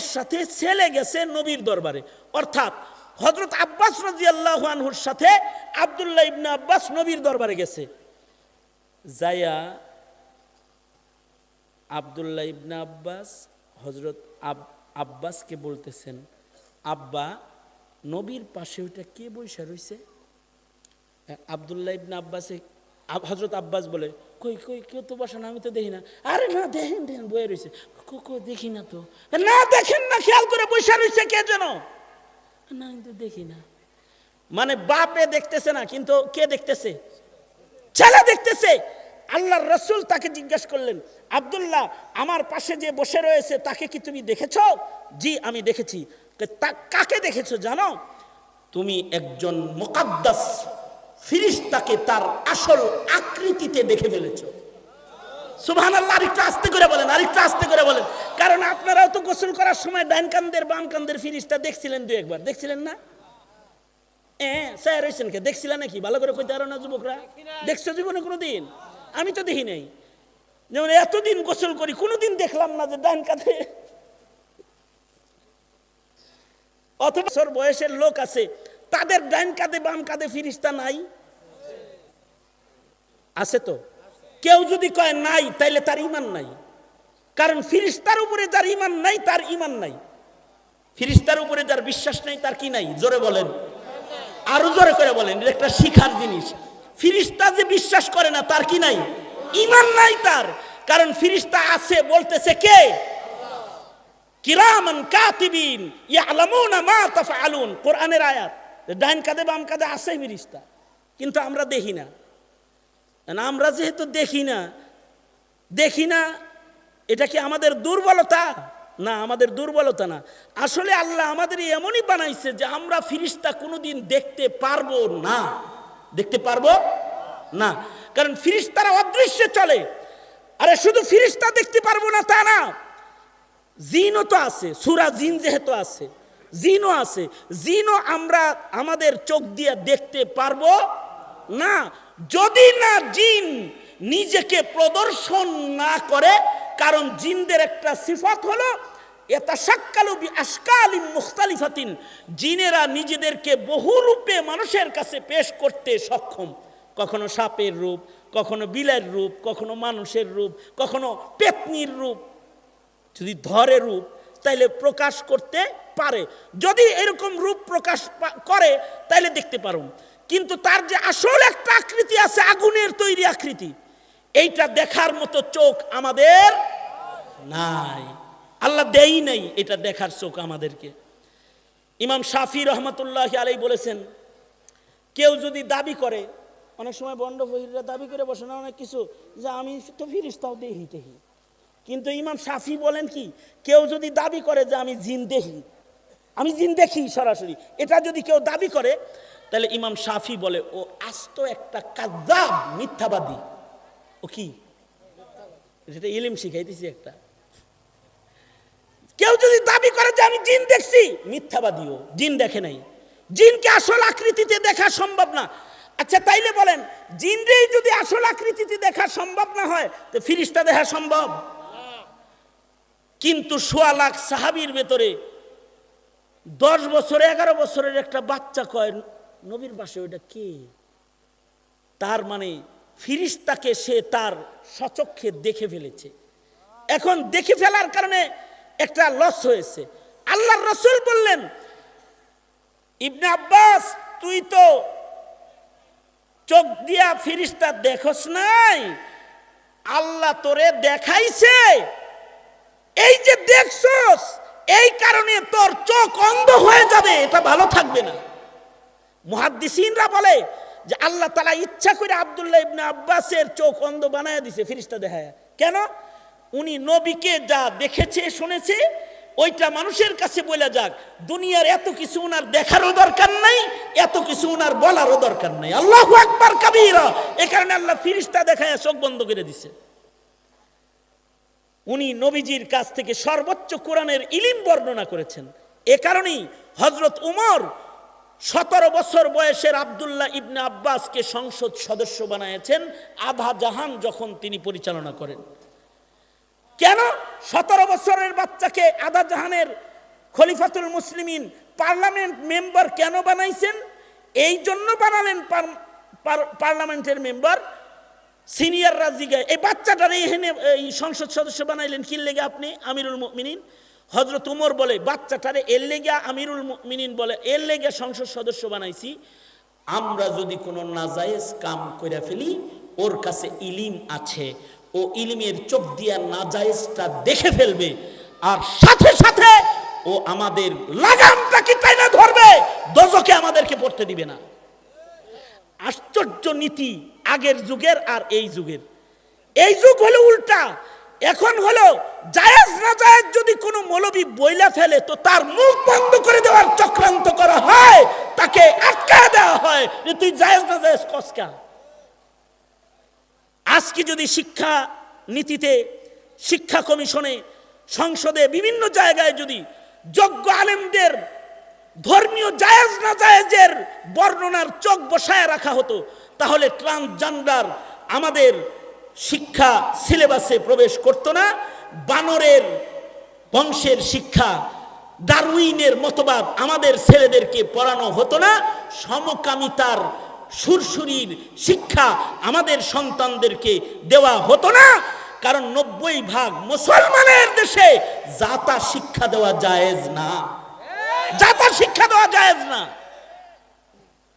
সাথে ছেলে গেছে নবীর দরবারে। অর্থাৎ হজরত আব্বাস রাজি আনহুর সাথে আবদুল্লাহ ইবনে আব্বাস নবীর দরবারে গেছে। যাইয়া আবদুল্লাহ ইবনে আব্বাস হজরত আব- আব্বাসকে বলতেছেন, আব্বা, নবীর পাশে ওইটা কে বৈশা রইছে? আবদুল্লাহ ইবনে আব্বাসে আব- হজরত আব্বাস বলে, কই কই, কেউ তো বসে না, আমি তো দেখি না। আরে না, দেখেন দেখেন বয়ে রয়েছে দেখি না তো। না, দেখেন না, খেয়াল করে বসে রয়েছে কে যেন? না, আমি তো দেখি না। মানে বাপে দেখতেছে না, কিন্তু কে দেখতেছে? ছেলে দেখতেছে। আল্লাহর রসুল তাকে জিজ্ঞাসা করলেন, আব্দুল্লাহ, আমার পাশে যে বসে রয়েছে, তাকে কি তুমি দেখেছ? জি, আমি দেখেছি। কাকে দেখেছ জানো? তুমি একজন মোকাদ্দাস। ফিরিস্তাকে তার আসল আকৃতিতে দেখে ফেলেছ। সুবহান আল্লাহ আরেকটু আস্তে করে বলেন, আরেকটু আস্তে করে বলেন। কারণ আপনারাও তো গোসল করার সময় ডাইন কান্দের বাম কান্দের ফিরিস্তা দেখছিলেন দু একবার। দেখছিলেন না? হ্যাঁ স্যার হয়েছেন দেখছিলেন নাকি? ভালো করে কইতে পারো না যুবকরা? দেখছ জীবনে কোনো দিন আমি তো দেখি নাই। যেমন এতদিন গোসল করি, কোনোদিন দেখলাম না যে ডান কাঁধে অথবা বছর বয়সের লোক আছে, তাদের ডান কাঁধে বাম কাঁধে ফিরিস্তা নাই। আছে তো। কেউ যদি কয় নাই তাইলে তার ইমান নাই। কারণ ফিরিস্তার উপরে যার ইমান নাই তার ইমান নাই। ফিরিস্তার উপরে যার বিশ্বাস নাই তার কি নাই? জোরে বলেন। আরও জোরে করে বলেন একটা শিখার জিনিস। ফিরিস্তা যে বিশ্বাস করে না তার কি নাই? ইমান নাই তার। কারণ ফিরিস্তা আছে বলতেছে কে? কিরামান কাতিবিন ইয়ালামুনা মা তাফআলুন। কোরআনের আয়াত। ডাইন কাঁধে বাম কাঁধে আছে ফিরিস্তা। কিন্তু আমরা দেখি না, আমরা যেহেতু দেখি না দেখি না, এটা কি আমাদের দুর্বলতা? না, আমাদের দুর্বলতা না। আসলে আল্লাহ আমাদের এমনই বানাইছে যে আমরা ফিরিস্তা কোনোদিন দেখতে পারব না। দেখতে পারব না। কারণ ফিরিস্তারা অদৃশ্যে চলে। আরে শুধু ফিরিস্তা দেখতে পারব না, তা না। জিনও তো আছে, সুরা জিন যেহেতু আছে, জিনও আছে। জিনও আমরা, আমাদের চোখ দিয়ে দেখতে পারব না। যদি না জিন নিজেকে প্রদর্শন না করে, কারণ জিনদের একটা সিফাত হলো জিনেরা নিজেদেরকে বহু রূপে মানুষের কাছে পেশ করতে সক্ষম। কখনো সাপের রূপ, কখনো বিলের রূপ, কখনো মানুষের রূপ, কখনো পেতনির রূপ। যদি ধরে রূপ, তাইলে প্রকাশ করতে পারে। যদি এরকম রূপ প্রকাশ করে, তাইলে দেখতে পারুন কিন্তু তার যে আসল একটা আকৃতি আছে, আগুনের তৈরি আকৃতি, এইটা দেখার মতো চোখ আমাদের নাই। আল্লাহ দেই নাই এটা দেখার চোখ আমাদেরকে। ইমাম শাফি রহমতুল্লাহ আলাই বলেছেন, কেউ যদি দাবি করে, অনেক সময় বন্ড ফহিররা দাবি করে বসে না, অনেক কিছু, যে আমি তো ফিরিস্তাও দেখি দেখি কিন্তু ইমাম শাফি বলেন কি, কেউ যদি দাবি করে যে আমি জিন দেখি আমি জিন দেখি সরাসরি, এটা যদি কেউ দাবি করে তাহলে ইমাম শাফি বলে, ও আস্ত একটা কাজাব মিথ্যাবাদী। ও কি? সেটা ইলিম শিখাইতেছি একটা। কেউ যদি দাবি করে যে আমি জিন দেখছি মিথ্যাবাদীও জিন দেখে নাই। জিনকে আসল আকৃতিতে দেখা সম্ভব না। আচ্ছা তাইলে বলেন, জিনরেই যদি আসল আকৃতিতে দেখা সম্ভব না হয়, তো ফিরিস্তা দেখা সম্ভব? কিন্তু সোয়া লাখ সাহাবির ভেতরে দশ বছর, এগারো বছরের একটা বাচ্চা কয় নবীর বাসে ওটা কে? তার মানে ফিরিস্তাকে সে তার সচক্ষে দেখে ফেলেছে। এখন দেখে ফেলার কারণে একটা লস হয়েছে। আল্লাহর রসুল বললেন, ইবনে আব্বাস, তুই তো চোখ দিয়া ফিরিস্তা দেখোস নাই। আল্লাহ তোরে দেখাইছে। এই যে দেখছস, এই কারণে তোর চোখ অন্ধ হয়ে যাবে, এটা ভালো থাকবে না। মুহাদ্দিসিনরা বলে যে আল্লাহ তালা ইচ্ছা করে আব্দুল্লাহ ইবনে আব্বাসের চোখ অন্ধ বানায় দিছে ফিরিস্তা দেখায়। কেন? উনি নবীকে যা দেখেছে, শুনেছে, ওইটা মানুষের কাছে বলে যাক, দুনিয়ার এত কিছু ওনার দেখারও দরকার নাই, এত কিছু ওনার বলারও দরকার নাই। আল্লাহ আকবার কাবীরা! এ কারণে আল্লাহ ফিরিস্তা দেখায়, চোখ বন্ধ করে দিছে। উনি নবীজির কাছ থেকে সর্বোচ্চ কোরআনের ইলিম বর্ণনা করেছেন। এ কারণেই হজরত উমর সতেরো বছর বয়সের আবদুল্লাহ ইবনে আব্বাসকে সংসদ সদস্য বানিয়েছেন আধা জাহান যখন তিনি পরিচালনা করেন। কেন? সতেরো বছরের বাচ্চাকে আদা জাহানের খলিফাতুল মুসলিমিন পার্লামেন্ট মেম্বার কেন বানাইছেন? এই জন্য বানালেন পার- পার- পার্লামেন্টের মেম্বার, সিনিয়র রাজিগায় এই বাচ্চাটারে এই সংসদ সদস্য বানাইলেন কি লেগে আপনি? আমিরুল মিনিন হজরত উমর বলে, বাচ্চাটারে এর লেগে আমিরুল মিনিন বলে, এর লেগে সংসদ সদস্য বানাইছি। আমরা যদি কোনো নাজায়েজ কাম করে ফেলি, ওর কাছে ইলিম আছে, ও ইলিমের চোখ দিয়া নাজায়েজটা দেখে ফেলবে, আর সাথে সাথে ও আমাদের লাগামটা কি তাই না ধরবে দজকে আমাদেরকে পড়তে দিবে না। আশ্চর্য নীতি আগের যুগের আর এই যুগের। এই যুগ হলো উল্টা। এখন হলো, জায়েজ না জায়েজ যদি কোনো মৌলবী বইলা ফেলে, তো তার মুখ বন্ধ করে দেওয়ার চক্রান্ত করা হয়, তাকে আটকা দেওয়া হয় যে তুই জায়েজ না জায়েজ কসকা আজকে যদি শিক্ষা নীতিতে, শিক্ষা কমিশনে, সংসদে বিভিন্ন জায়গায় যদি যোগ্য আলেমদের ধর্মীয় জায়েজ না জায়েজের বর্ণনার চোখ বসায় রাখা হতো, তাহলে ট্রান্সজেন্ডার আমাদের শিক্ষা সিলেবাসে প্রবেশ করতো না, বানরের বংশের শিক্ষা, ডারউইনের মতবাদ আমাদের ছেলেদেরকে পড়ানো হতো না, সমকামিতার সুরসুরির শিক্ষা আমাদের সন্তানদেরকে দেওয়া হতো না, কারণ নব্বই ভাগ মুসলমানের দেশে জাতা শিক্ষা দেওয়া জায়েজ না। জাতা শিক্ষা দেওয়া জায়েজ না।